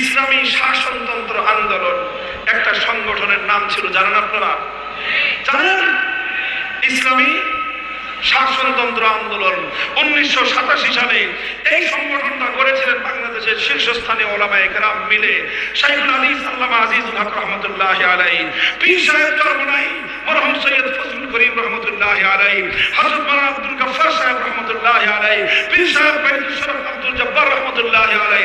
ইসলামী শাসনতন্ত্র আন্দোলন একটা সংগঠনের নাম ছিল, জানেন আপনারা? জানেন? ইসলামী শাসনতন্ত্র আন্দোলন উনিশশো সাতাশি সালে এই সংগঠনটা করেছিলেন বাংলাদেশের শীর্ষস্থানীয় ওলামায়ে কেরাম মিলে। শাইখুল আলী সাল্লামা আজিজুল হক রহমতুল্লাহ আলাই পীর সাহেব চরমনাই, মরহম সৈয়দ ফজলুল করিম রহমতুল্লাহ আলাই হযরত মাওলানা আব্দুল গফফার সাহেব রহমতুল্লাহ আলাই পীর সাহেব শরফ আব্দুল জব্বার রহমতুল্লাহ আলাই